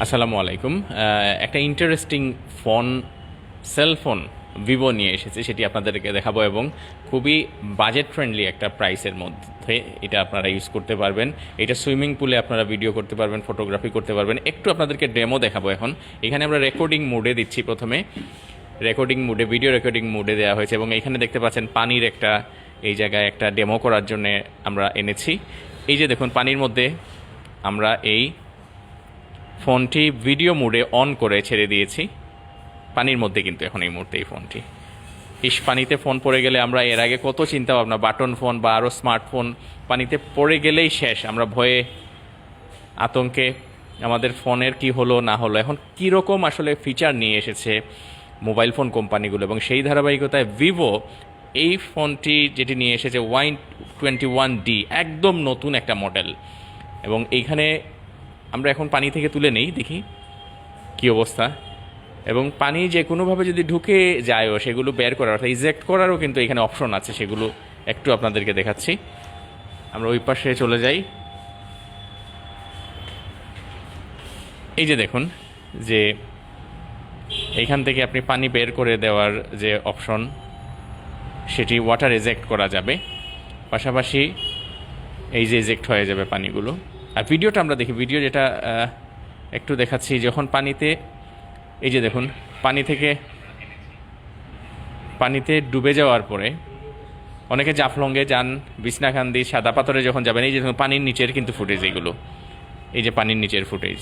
আসসালামু আলাইকুম। একটা ইন্টারেস্টিং ফোন সেলফোন ভিভো নিয়ে এসেছে, সেটি আপনাদেরকে দেখাবো এবং খুবই বাজেট ফ্রেন্ডলি একটা প্রাইসের মধ্যে এটা আপনারা ইউজ করতে পারবেন। এটা সুইমিং পুলে আপনারা ভিডিও করতে পারবেন ফটোগ্রাফি করতে পারবেন। একটু আপনাদেরকে ডেমো দেখাবো এখন। এখানে আমরা রেকর্ডিং মোডে দিচ্ছি প্রথমে। রেকর্ডিং মুডে ভিডিও রেকর্ডিং মুডে দেওয়া হয়েছে এবং এখানে দেখতে পাচ্ছেন পানির একটা, এই জায়গায় একটা ডেমো করার জন্য আমরা এনেছি। এই যে দেখুন, পানির মধ্যে আমরা এই ফোনটি ভিডিও মোডে অন করে ছেড়ে দিয়েছি। পানির মধ্যে কিন্তু এখন এই মুহূর্তে এই ফোনটি। ইস, পানিতে ফোন পড়ে গেলে আমরা এর আগে কত চিন্তা ভাবনা বাটন ফোন বা আরও স্মার্টফোন, পানিতে পড়ে গেলেই শেষ। আমরা ভয়ে, আতঙ্কে আমাদের ফোনের কি হলো, না হলো, এখন কীরকম আসলে ফিচার নিয়ে এসেছে মোবাইল ফোন কোম্পানিগুলো এবং সেই ধারাবাহিকতায় ভিভো এই ফোনটি যেটি নিয়ে এসেছে ওয়াইন টোয়েন্টি ওয়ান ডি একদম নতুন একটা মডেল এবং এইখানে আমরা এখন পানি থেকে তুলে নেই, দেখি কি অবস্থা। এবং পানি যে কোনোভাবে যদি ঢুকে যায়ও, সেগুলো বের করার, অর্থাৎ ইজেক্ট করারও কিন্তু এখানে অপশন আছে, সেগুলো একটু আপনাদেরকে দেখাচ্ছি। আমরা ওই পাশে চলে যাই। এই যে দেখুন, যে এইখান থেকে আপনি পানি বের করে দেওয়ার যে অপশন, সেটি ওয়াটার এজেক্ট করা যাবে। পাশাপাশি এই যে এজেক্ট হয়ে যাবে পানিগুলো। আর ভিডিওটা আমরা দেখি, ভিডিও যেটা একটু দেখাচ্ছি, যখন পানিতে, এই যে দেখুন, পানি থেকে, পানিতে ডুবে যাওয়ার পরে, অনেকে জাফলঙ্গে যান বিছনাকান্দি সাদা পাথরে যখন যাবেন, এই যে দেখুন, পানির নিচের কিন্তু ফুটেজ এগুলো। এই যে পানির নিচের ফুটেজ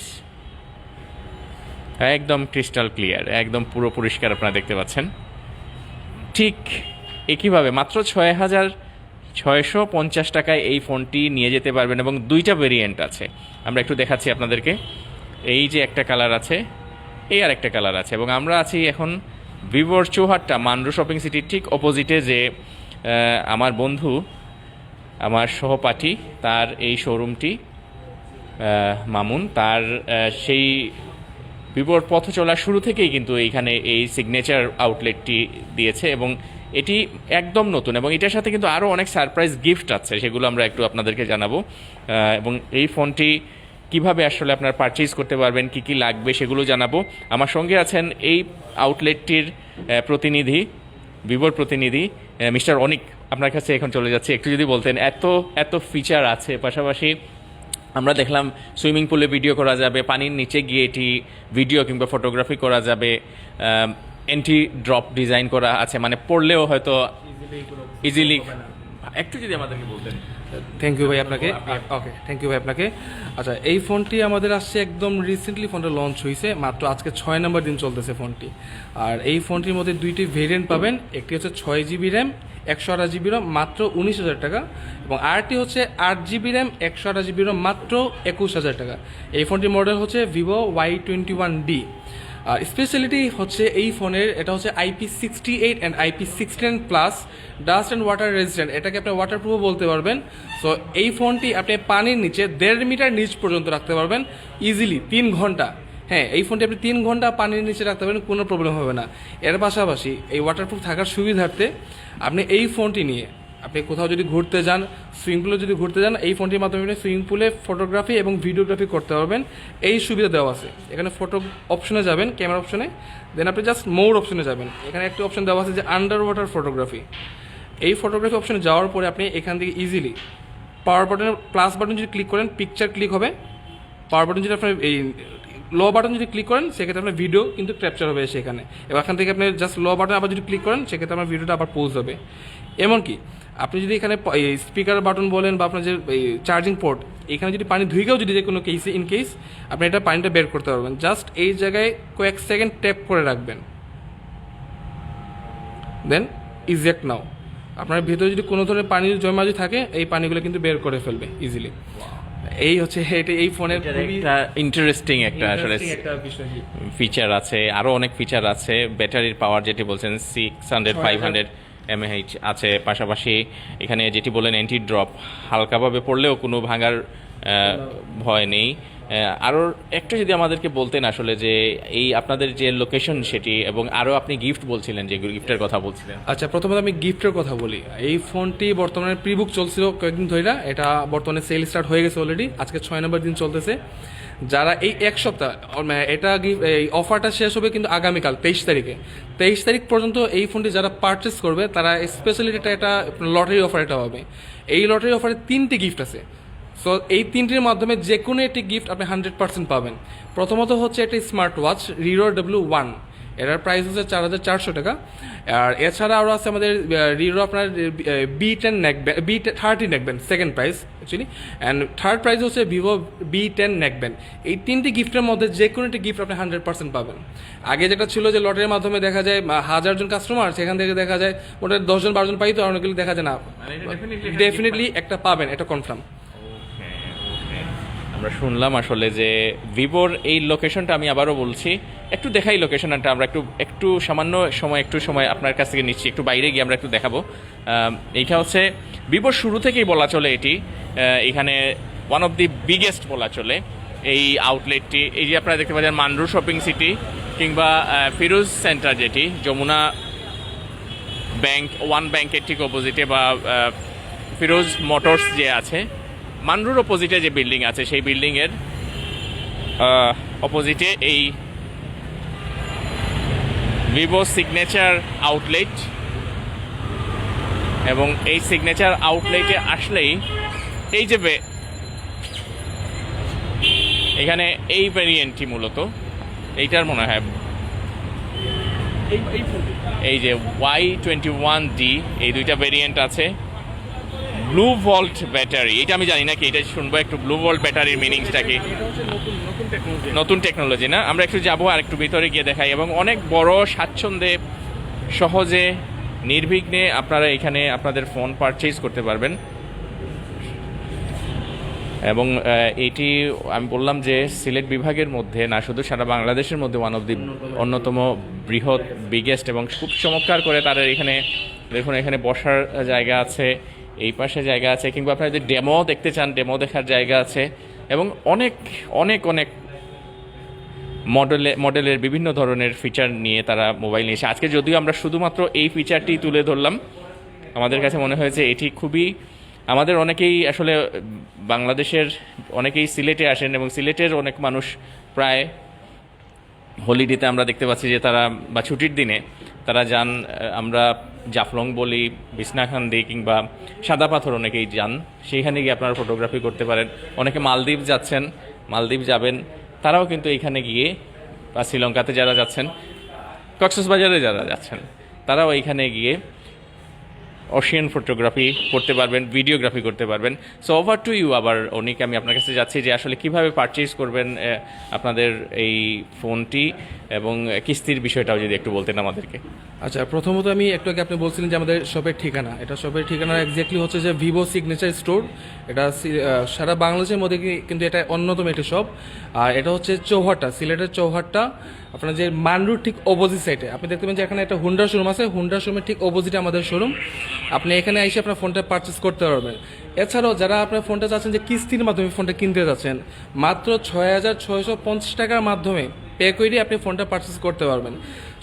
একদম ক্রিস্টাল ক্লিয়ার একদম পুরো পরিষ্কার আপনারা দেখতে পাচ্ছেন। ঠিক একইভাবে, মাত্র ছয় হাজার ছয়শো পঞ্চাশ টাকায় এই ফোনটি নিয়ে যেতে পারবেন এবং দুইটা ভেরিয়েন্ট আছে। আমরা একটু দেখাচ্ছি আপনাদেরকে। এই যে একটা কালার আছে, এই আর একটা কালার আছে এবং আমরা আছি এখন ভিভোর চৌহাট্টা মান্ডু শপিং সিটির ঠিক অপোজিটে যে আমার বন্ধু, আমার সহপাঠী, তার এই শোরুমটি মামুন, তার সেই ভিভোর পথ চলার শুরু থেকেই কিন্তু এইখানে এই সিগনেচার আউটলেটটি দিয়েছে এবং এটি একদম নতুন এবং এটার সাথে কিন্তু আরও অনেক সারপ্রাইজ গিফট আছে, সেগুলো আমরা একটু আপনাদেরকে জানাব। এবং এই ফোনটি কীভাবে আসলে আপনার পারচেজ করতে পারবেন, কি কি লাগবে সেগুলো জানাব। আমার সঙ্গে আছেন এই আউটলেটটির প্রতিনিধি ভিভোর প্রতিনিধি মিস্টার অনিক আপনার কাছে এখন চলে যাচ্ছে। একটু যদি বলতেন, এত এত ফিচার আছে, পাশাপাশি আমরা দেখলাম সুইমিং পুলে ভিডিও করা যাবে, পানির নিচে গিয়ে এটি ভিডিও কিংবা ফটোগ্রাফি করা যাবে। এন্টি ড্রপ ডিজাইন করা আছে মানে পড়লেও হয়তো ইজিলি একটু যদি আমাদেরকে বলতেন। থ্যাংক ইউ ভাই আপনাকে। ওকে থ্যাংক ইউ ভাই আপনাকে। আচ্ছা এই ফোনটি আমাদের আসছে একদম রিসেন্টলি ফোনটা লঞ্চ হয়েছে মাত্র আজকে ছয় নম্বর দিন চলতেছে ফোনটি। আর এই ফোনটির মধ্যে দুইটি ভেরিয়েন্ট পাবেন একটি হচ্ছে ছয় জিবি র্যাম একশো আঠাশ জিবি র্যাম মাত্র উনিশ হাজার টাকা এবং আরটি হচ্ছে আট জিবি র্যাম একশো আঠাশ জিবি র্যাম মাত্র একুশ হাজার টাকা। এই ফোনটির মডেল হচ্ছে Vivo Y twenty one D speciality হচ্ছে এই ফোনের, এটা হচ্ছে IP sixty eight and IP sixteen plus dust and water resistant এটাকে আপনি ওয়াটারপ্রুফ বলতে পারবেন। সো এই ফোনটি আপনি পানির নিচে দেড় মিটার নিচ পর্যন্ত রাখতে পারবেন ইজিলি তিন ঘণ্টা। হ্যাঁ এই ফোনটি আপনি তিন ঘণ্টা পানির নিচে রাখতে পারবেন, কোনো প্রবলেম হবে না। এর পাশাপাশি এই ওয়াটারপ্রুফ থাকার সুবিধার্থে আপনি এই ফোনটি নিয়ে আপনি কোথাও যদি ঘুরতে যান সুইমিং পুলে যদি ঘুরতে যান, এই ফোনটির মাধ্যমে আপনি সুইমিং পুলে ফটোগ্রাফি এবং ভিডিওগ্রাফি করতে পারবেন। এই সুবিধা দেওয়া আছে। এখানে ফটো অপশনে যাবেন ক্যামেরা অপশনে দেন আপনি জাস্ট মোর অপশনে যাবেন। এখানে একটি অপশন দেওয়া আছে যে আন্ডার ওয়াটার ফটোগ্রাফি এই ফটোগ্রাফি অপশনে যাওয়ার পরে আপনি এখান থেকে ইজিলি পাওয়ার বাটনের প্লাস বাটন যদি ক্লিক করেন পিকচার ক্লিক হবে। পাওয়ার বাটন যদি আপনার এই লো বাটন যদি ক্লিক করেন, সেক্ষেত্রে আপনার ভিডিও কিন্তু ক্যাপচার হবে সেখানে এবার এখান থেকে আপনি জাস্ট লো বাটন আবার যদি ক্লিক করেন, সেক্ষেত্রে আপনার ভিডিওটা আবার পোজ হবে। এমনকি আপনি যদি এখানে স্পিকার বাটন বলেন বা আপনার যে চার্জিং পোর্ট এখানে যদি পানি ধুইকেও যদি যে কোনো কেসে ইন কেস আপনি এটা পানিটা বের করতে পারবেন। জাস্ট এই জায়গায় কয়েক সেকেন্ড ট্যাপ করে রাখবেন। দেন ইজেক্ট নাও আপনার ভিতরে যদি কোনো ধরনের পানি জমা যদি থাকে এই পানিগুলো কিন্তু বের করে ফেলবে ইজিলি এই হচ্ছে এটা এই ফোনের একটা ইন্টারেস্টিং একটা আসলে ফিচার আছে। আরও অনেক ফিচার আছে। ব্যাটারির পাওয়ার যেটি বলছেন six hundred five hundred mAh আছে। পাশাপাশি এখানে যেটি বলেন অ্যান্টি ড্রপ হালকাভাবে পড়লেও কোনো ভাঙার ভয় নেই। আরও একটু যদি আমাদেরকে বলতেন আসলে যে এই আপনাদের যে লোকেশন সেটি এবং আরও আপনি গিফট বলছিলেন, যে গিফটের কথা বলছিলেন। আচ্ছা প্রথমত আমি গিফটের কথা বলি। এই ফোনটি বর্তমানে প্রি বুক চলছিল কয়েকদিন ধরে এটা বর্তমানে সেল স্টার্ট হয়ে গেছে অলরেডি আজকে ছয় নম্বর দিন চলতেছে। যারা এই এক সপ্তাহ এটা এই অফারটা শেষ হবে কিন্তু আগামীকাল, তেইশ তারিখে। তেইশ তারিখ পর্যন্ত এই ফোনটি যারা পারচেস করবে, তারা স্পেশালি এটা এটা লটারি অফার এটা হবে এই লটারি অফারে তিনটি গিফট আছে। সো এই তিনটির মাধ্যমে যে কোনো একটি গিফট আপনি হান্ড্রেড পার্সেন্ট পাবেন। প্রথমত হচ্ছে একটি smart watch Riro W one এটার প্রাইস হচ্ছে চার হাজার চারশো টাকা। আর এছাড়া আরও আছে আমাদের রিরো আপনার B ten neckband B thirty neckband second price actually and third price হচ্ছে ভিভো বি টেন নেকব্যান্ড এই তিনটি গিফটের মধ্যে যে কোনো একটি গিফট আপনি হান্ড্রেড পার্সেন্ট পাবেন। আগে যেটা ছিল যে লটারির মাধ্যমে দেখা যায় হাজারজন কাস্টমার সেখান থেকে দেখা যায় ওটা দশজন বারোজন পাই তো অনেকগুলি দেখা যায় না। মানে ডেফিনেটলি একটা পাবেন। এটা কনফার্ম আমরা শুনলাম আসলে যে ভিভোর এই লোকেশনটা আমি আবারও বলছি। একটু দেখাই লোকেশনটা আমরা একটু একটু সামান্য সময়, একটু সময় আপনার কাছ থেকে নিচ্ছি, একটু বাইরে গিয়ে আমরা একটু দেখাবো। এইটা হচ্ছে ভিভোর শুরু থেকেই বলা চলে এটি। এখানে ওয়ান অফ দি বিগেস্ট বলা চলে এই আউটলেটটি এই যে আপনারা দেখতে পাচ্ছেন মান্ডু শপিং সিটি কিংবা ফিরোজ সেন্টার যেটি, যমুনা ব্যাংক ওয়ান ব্যাংকের ঠিক অপোজিটে বা ফিরোজ মোটরস যে আছে, মান্ডুর অপোজিটে যে বিল্ডিং আছে, সেই বিল্ডিংয়ের অপোজিটে এই ভিভো সিগনেচার আউটলেট এবং এই সিগনেচার আউটলেটে আসলেই এই যে এখানে এই ভ্যারিয়েন্টটি মূলত। এইটার মনে হয় এই যে ওয়াই টোয়েন্টি ওয়ান ডি এই দুইটা ভেরিয়েন্ট আছে। ব্লু ভল্ট ব্যাটারি এটা আমি জানি না কি, এটা শুনব একটু ব্লু ভল্ট ব্যাটারির মিনিংসটা কি নতুন টেকনোলজি না? আমরা একটু যাব আর একটু ভিতরে গিয়ে দেখাই এবং অনেক বড় স্বাচ্ছন্দ্যে, সহজে, নির্বিঘ্নে আপনারা এখানে আপনাদের ফোন পারচেজ করতে পারবেন। এবং এটি আমি বললাম যে সিলেট বিভাগের মধ্যে না, শুধু সারা বাংলাদেশের মধ্যে ওয়ান অফ দি অন্যতম বৃহৎ বিগেস্ট এবং খুব চমৎকার করে তাদের এখানে, দেখুন এখানে বসার জায়গা আছে। এই পাশে জায়গা আছে, কিংবা আপনারা যদি ডেমো দেখতে চান, ডেমো দেখার জায়গা আছে, এবং অনেক অনেক অনেক মডেলে মডেলের বিভিন্ন ধরনের ফিচার নিয়ে তারা মোবাইল নিয়েছে আজকে যদিও আমরা শুধুমাত্র এই ফিচারটি তুলে ধরলাম, আমাদের কাছে মনে হয়েছে এটি খুবই, আমাদের অনেকেই আসলে বাংলাদেশের, অনেকেই সিলেটে আসেন, এবং সিলেটের অনেক মানুষ প্রায় হলিডেতে আমরা দেখতে পাচ্ছি যে তারা, বা ছুটির দিনে, তারা যান, আমরা জাফলং বলি বিছনাখান্দি কিংবা সাদা পাথর অনেকেই যান। সেইখানে গিয়ে আপনারা ফটোগ্রাফি করতে পারেন। অনেকে মালদ্বীপ যাচ্ছেন, মালদ্বীপ যাবেন। তারাও কিন্তু এইখানে গিয়ে, বা শ্রীলঙ্কাতে যারা যাচ্ছেন, কক্সবাজারে যারা যাচ্ছেন, তারাও এইখানে গিয়ে অশিয়ান ফটোগ্রাফি করতে পারবেন ভিডিওগ্রাফি করতে পারবেন। সো ওভার টু ইউ আবার অনেক, আমি আপনার কাছে যাচ্ছি যে আসলে কীভাবে পারচেজ করবেন আপনাদের এই ফোনটি এবং কিস্তির বিষয়টাও যদি একটু বলতেন আমাদেরকে। আচ্ছা প্রথমত আমি একটু আগে আপনি বলছিলেন যে আমাদের শপের ঠিকানা। এটা শপের ঠিকানা এক্স্যাক্টলি হচ্ছে যে ভিভো সিগনেচার স্টোর এটা সারা বাংলাদেশের মধ্যে কিন্তু এটা অন্যতম একটি শপ আর এটা হচ্ছে চৌহাট্টা, সিলেটের চৌহাট্টা। আপনার যে মান্ডুর ঠিক অপোজিট সাইডে আপনি দেখতে পাবেন যে এখানে একটা হুন্ডা শোরুম আছে। হুন্ডা শোরুমের ঠিক অপোজিটে আমাদের শোরুম আপনি এখানে এসে আপনার ফোনটা পারচেস করতে পারবেন। এছাড়াও যারা আপনার ফোনটা চাচ্ছেন যে কিস্তির মাধ্যমে ফোনটা কিনতে যাচ্ছেন মাত্র ছয় হাজার পঞ্চাশ টাকার মাধ্যমে পে করে আপনি ফোনটা পারচেস করতে পারবেন।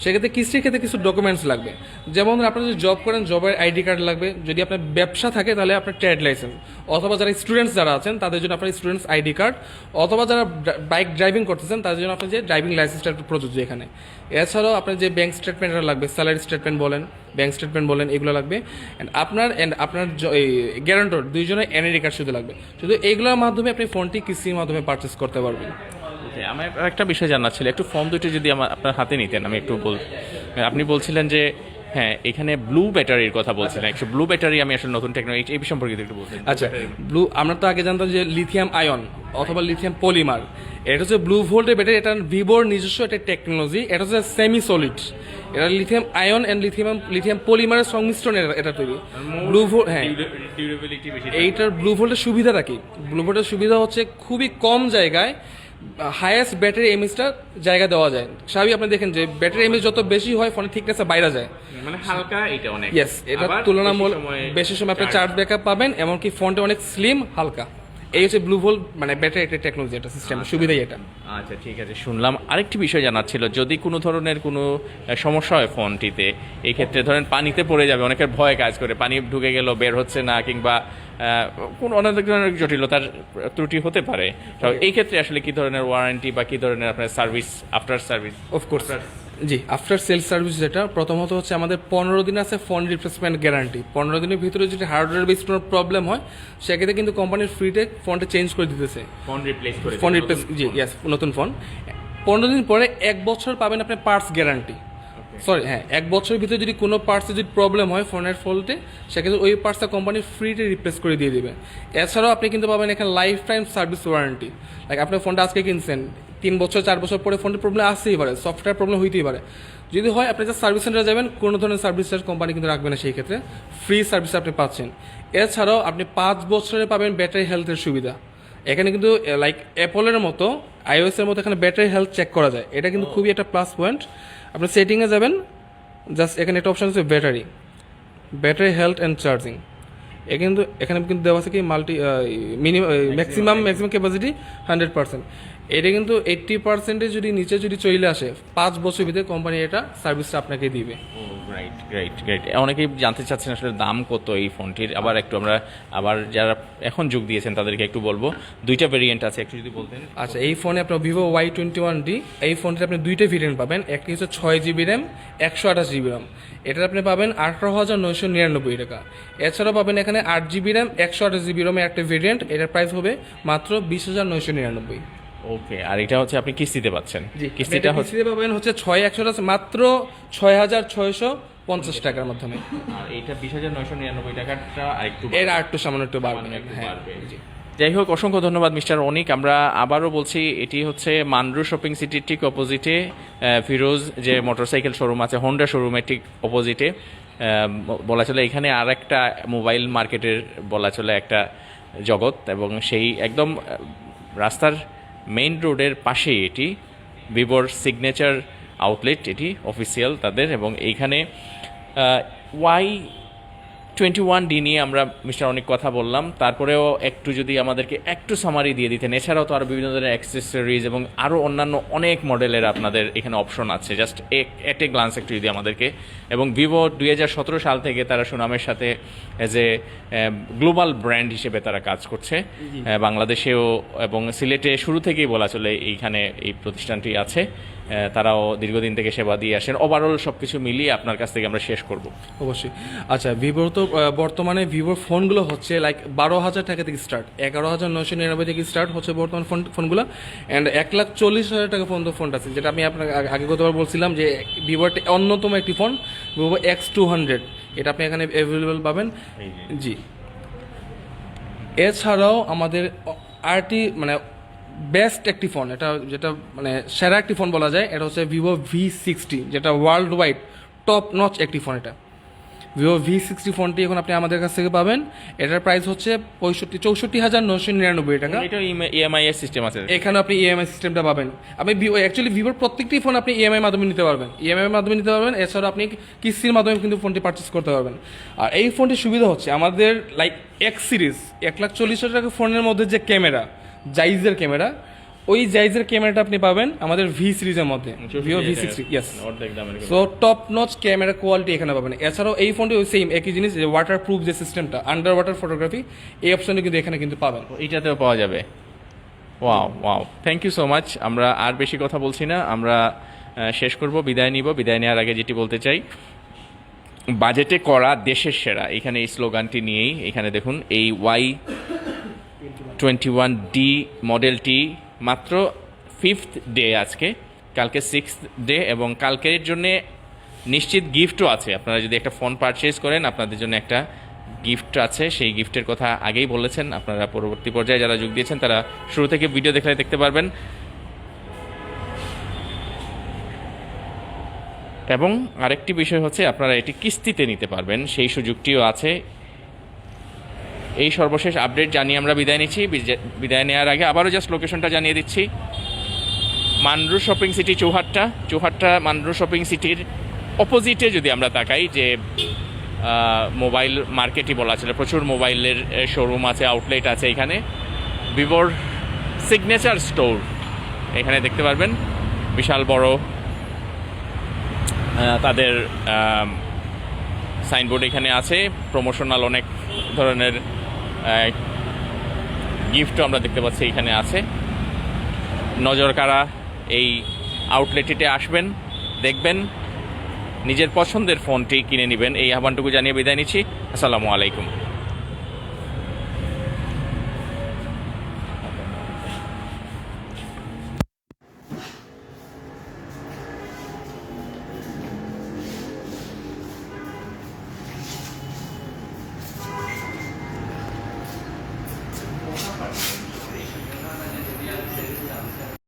সেক্ষেত্রে কিস্তির ক্ষেত্রে কিছু ডকুমেন্টস লাগবে। যেমন আপনারা যদি জব করেন জবের আইডি কার্ড লাগবে। যদি আপনার ব্যবসা থাকে, তাহলে আপনার ট্রেড লাইসেন্স অথবা যারা স্টুডেন্টস যারা আছেন, তাদের জন্য আপনার স্টুডেন্টস আইডি কার্ড অথবা যারা বাইক ড্রাইভিং করতেছেন, তাদের জন্য আপনার যে ড্রাইভিং লাইসেন্সটা একটু প্রযোজ্য এখানে। এছাড়াও আপনার যে ব্যাংক স্টেটমেন্টটা লাগবে স্যালারি স্টেটমেন্ট বলেন ব্যাংক স্টেটমেন্ট বলেন, এগুলো লাগবে। অ্যান্ড আপনার অ্যান্ড আপনার গ্যারান্টর দুইজনের এনআইডি কার্ড শুধু লাগবে। শুধু এইগুলোর মাধ্যমে আপনি ফোনটি কিস্তির মাধ্যমে পারচেস করতে পারবেন। Okay, আমার একটা বিষয় জানার ছিল। একটু ফর্ম দুটো যদি আমার আপনার হাতে নিতেন আমি একটু বল আপনি বলছিলেন যে হ্যাঁ এখানে ব্লু ব্যাটারির কথা বলছিলেন। একটু ব্লু ব্যাটারি আমি আসলে নতুন টেকনোলজি এই সম্পর্কে একটু বলতেন। আচ্ছা ব্লু আমরা তো আগে জানতাম যে লিথিয়াম আয়ন অথবা লিথিয়াম পলিমার এটা হচ্ছে ব্লু ভোল্টের ব্যাটারি এটা ভিভোর নিজস্ব একটা টেকনোলজি এটা হচ্ছে সেমি সলিড এটা lithium ion and lithium lithium পলিমারের সংমিশ্রণ এটা- এটা তৈরি। ব্লু ভোল্ট হ্যাঁ। এইটার ব্লু ভোল্টের সুবিধাটা কি? ব্লু ভোল্টের সুবিধা হচ্ছে খুবই কম জায়গায় হায়েস্ট ব্যাটারি এমএসটা জায়গা দেওয়া যায়। স্বাভাবিক আপনি দেখেন যে ব্যাটারি এমএস যত বেশি হয় ফোনের থিকনেসটা বাইরে যায়। মানে হালকা এটা অনেক। ইয়েস এটা তুলনামূলক বেশি সময় বেশি সময় আপনি চার্জ ব্যাকআপ পাবেন এমনকি ফোনটা অনেক স্লিম হালকা। এই হচ্ছে ব্লু ভোল মানে ব্যাটারি একটা টেকনোলজি এটা সিস্টেম সুবিধাই এটা। আচ্ছা ঠিক আছে শুনলাম। আরেকটি বিষয় জানার ছিল যদি কোনো ধরনের কোনো সমস্যা হয় ফোনটিতে এই ক্ষেত্রে ধরেন পানিতে পড়ে যাবে অনেকের ভয় কাজ করে পানি ঢুকে গেল বের হচ্ছে না কিংবা কোন অনেক ধরনের জটিলতার ত্রুটি হতে পারে। এই ক্ষেত্রে আসলে কি ধরনের ওয়ারেন্টি বা কি ধরনের আপনার service after service of course G after sale service যেটা প্রথমত হচ্ছে আমাদের পনেরো দিন আছে ফোন রিপ্লেসমেন্ট গ্যারান্টি পনেরো দিনের ভিতরে যদি হার্ডওয়্যার বেস কোনো প্রবলেম হয় সেক্ষেত্রে কিন্তু কোম্পানির ফ্রিতে ফোনটা চেঞ্জ করে দিতেছে। ফোন রিপ্লেস করে ফোন রিপ্লেস জি ইয়াস নতুন ফোন পনেরো দিন পরে এক বছর পাবেন আপনি পার্টস গ্যারান্টি সরি হ্যাঁ এক বছরের ভিতরে যদি কোনো পার্টসে যদি প্রবলেম হয় ফোনের ফল্টে সেক্ষেত্রে ওই পার্টসটা কোম্পানি ফ্রিতে রিপ্লেস করে দিয়ে দেবে। এছাড়াও আপনি কিন্তু পাবেন এখানে life time service warranty like আপনি ফোনটা আজকে কিনছেন তিন বছর চার বছর পরে ফোনের প্রবলেম আসতেই পারে সফটওয়্যার প্রবলেম হইতেই পারে। যদি হয় আপনি যা সার্ভিস সেন্টারে যাবেন কোনো ধরনের সার্ভিস চার্জ কোম্পানি কিন্তু রাখবে না সেই ক্ষেত্রে। ফ্রি সার্ভিস আপনি পাচ্ছেন। এছাড়াও আপনি পাঁচ বছরে পাবেন ব্যাটারি হেলথের সুবিধা। এখানে কিন্তু লাইক অ্যাপলের মতো আইওএস এর মতো এখানে ব্যাটারি হেলথ চেক করা যায়। এটা কিন্তু খুবই একটা প্লাস পয়েন্ট আপনি সেটিংয়ে যাবেন জাস্ট এখানে একটা অপশন আছে battery battery health and charging এ কিন্তু এখানে কিন্তু দেওয়া আছে কি multi minimum maximum maximum capacity hundred percent এটা কিন্তু এইট্টি পার্সেন্টের যদি নিচে যদি চলে আসে পাঁচ বছর ভিতরে কোম্পানি এটা সার্ভিসটা আপনাকে দিবে। রাইট রাইট রাইট অনেকেই জানতে চাচ্ছেন আসলে দাম কত এই ফোনটির। আবার একটু আমরা আবার যারা এখন যোগ দিয়েছেন তাদেরকে একটু বলব। দুইটা ভেরিয়েন্ট আছে একটু যদি বলতেন। আচ্ছা এই ফোনে আপনার Vivo Y twenty one D এই ফোনটিতে আপনি দুইটা ভেরিয়েন্ট পাবেন। একটি হচ্ছে ছয় জিবি র্যাম একশো আঠাশ জিবি র্যাম এটার আপনি পাবেন আঠারো হাজার নয়শো নিরানব্বই টাকা। এছাড়াও পাবেন এখানে আট জিবি র্যাম একশো আঠাশ জিবি র্যামের একটা ভেরিয়েন্ট এটার প্রাইস হবে মাত্র বিশ হাজার নয়শো নিরানব্বই। ওকে আর এটা হচ্ছে আপনি কিস্তিতে পাচ্ছেন। কিস্তিটা কিস্তিতে পাবেন হচ্ছে ছয় একশো মাত্র ছয় হাজার ছয়শো পঞ্চাশ টাকার মাধ্যমে। আর এইটা বিশ হাজার নয়শো নিরানব্বই টাকাটা আরেকটু এর আর একটু সামান্য একটু বাড়বে হ্যাঁ। বাড়বে। যাই হোক অসংখ্য ধন্যবাদ মিস্টার অনিক। আমরা আবারও বলছি এটি হচ্ছে মান্ড্রু শপিং সিটির ঠিক অপোজিটে ফিরোজ যে মোটরসাইকেল শোরুম আছে হন্ডা শোরুমের ঠিক অপোজিটে। বলা চলে এখানে আর একটা মোবাইল মার্কেটের বলা চলে একটা জগৎ এবং সেই একদম রাস্তার মেইন রোডের পাশেই এটি ভিভোর সিগনেচার আউটলেট এটি অফিসিয়াল তাদের এবং এইখানে ওয়াই টোয়েন্টি ওয়ান ডি নিয়ে আমরা মিস্টার অনেক কথা বললাম। তারপরেও একটু যদি আমাদেরকে একটু সামারি দিয়ে দিতেন এছাড়াও তো আরও বিভিন্ন ধরনের অ্যাক্সেসরিজ এবং আরও অন্যান্য অনেক মডেলের আপনাদের এখানে অপশন আছে। জাস্ট এট এ গ্লান্স একটু যদি আমাদেরকে। এবং ভিভো দুই হাজার সতেরো সাল থেকে তারা সুনামের সাথে এজ এ গ্লোবাল ব্র্যান্ড হিসেবে তারা কাজ করছে। বাংলাদেশেও এবং সিলেটে শুরু থেকেই বলা চলে এইখানে এই প্রতিষ্ঠানটি আছে। তারাও দীর্ঘদিন থেকে সেবা দিয়ে আসেন। ওভারঅল সব কিছু মিলিয়ে আপনার কাছ থেকে আমরা শেষ করব। অবশ্যই। আচ্ছা ভিভোর তো বর্তমানে ভিভোর ফোনগুলো হচ্ছে লাইক বারো হাজার টাকা থেকে স্টার্ট এগারো হাজার নয়শো নিরানব্বই থেকে স্টার্ট হচ্ছে বর্তমান ফোন ফোনগুলো। অ্যান্ড এক লাখ চল্লিশ হাজার টাকা পর্যন্ত ফোনটা আছে যেটা আমি আপনাকে আগে- আগে গতবার বলছিলাম যে ভিভোর অন্যতম একটি phone Vivo X two hundred এটা আপনি এখানে অ্যাভেলেবেল পাবেন। জি। এছাড়াও আমাদের আরটি মানে বেস্ট একটি ফোন এটা যেটা মানে সেরা একটি ফোন বলা যায় এটা হচ্ছে ভিভো ভি সিক্সটি যেটা ওয়ার্ল্ড ওয়াইড টপ নচ একটি ফোন এটা। ভিভো ভি সিক্সটি ফোনটি এখন আপনি আমাদের কাছ থেকে পাবেন। এটার প্রাইস হচ্ছে পঁয়ষট্টি চৌষট্টি হাজার নশো নিরানব্বই টাকা। এটা ইএমআই এর সিস্টেম আছে। এখানে আপনি ইএমআই সিস্টেমটা পাবেন। আপনি অ্যাকচুয়ালি ভিভোর প্রত্যেকটি ফোন আপনি ইএমআই মাধ্যমে নিতে পারবেন। ইএমআই মাধ্যমে নিতে পারবেন এছাড়া আপনি কিস্তির মাধ্যমে কিন্তু ফোনটি পারচেস করতে পারবেন। আর এই ফোনটির সুবিধা হচ্ছে আমাদের লাইক এক্স সিরিজ এক লাখ চল্লিশ হাজার টাকা ফোনের মধ্যে যে ক্যামেরা জাইজের ক্যামেরা। ওই জাইজের ক্যামেরাটা আপনি পাবেন আমাদের ভি সিরিজের মধ্যে। Vivo V sixty yes so top notch camera quality এখানে পাবেন। এছাড়াও এই ফোনটি ওই সেম একই জিনিস যে ওয়াটার প্রুফ যে সিস্টেমটা আন্ডার ওয়াটার ফটোগ্রাফি এই অপশনটি কিন্তু এখানে কিন্তু পাবেন। এইটাতেও পাওয়া যাবে। Wow wow thank you so much আমরা আর বেশি কথা বলছি না। আমরা শেষ করব বিদায় নিব। বিদায় নেওয়ার আগে যেটি বলতে চাই বাজেটে করা দেশের সেরা। এখানে এই স্লোগানটি নিয়েই এখানে দেখুন এই ওয়াই টোয়েন্টি ওয়ান ডি মডেলটি মাত্র ফিফথ ডে আজকে, কালকে সিক্স ডে এবং কালকের জন্যে নিশ্চিত গিফটও আছে। আপনারা যদি একটা ফোন পারচেস করেন, আপনাদের জন্য একটা গিফট আছে। সেই গিফটের কথা আগেই বলেছেন। আপনারা পরবর্তী পর্যায়ে যারা যোগ দিয়েছেন, তারা শুরু থেকে ভিডিও দেখলে দেখতে পারবেন। এবং আরেকটি বিষয় হচ্ছে, আপনারা এটি কিস্তিতে নিতে পারবেন। সেই সুযোগটিও আছে। এই সর্বশেষ আপডেট জানিয়ে আমরা বিদায় নিচ্ছি। বিদায় নেওয়ার আগে আবারও জাস্ট লোকেশনটা জানিয়ে দিচ্ছি। Mandru shopping city Chowhatta. Chowhatta Mandru shopping সিটির অপোজিটে যদি আমরা তাকাই, যে মোবাইল মার্কেটই বলা ছিল প্রচুর মোবাইলের শোরুম আছে আউটলেট আছে এখানে। ভিভোর সিগনেচার স্টোর এখানে দেখতে পারবেন। বিশাল বড় তাদের সাইনবোর্ড এখানে আছে। প্রমোশনাল অনেক ধরনের গিফটও আমরা দেখতে পাচ্ছি এখানে আছে। নজর কারা এই আউটলেটিতে আসবেন, দেখবেন, নিজের পছন্দের ফোনটি কিনে নেবেন। এই আহ্বানটুকু জানিয়ে বিদায় নিচ্ছি। আসসালামু আলাইকুম।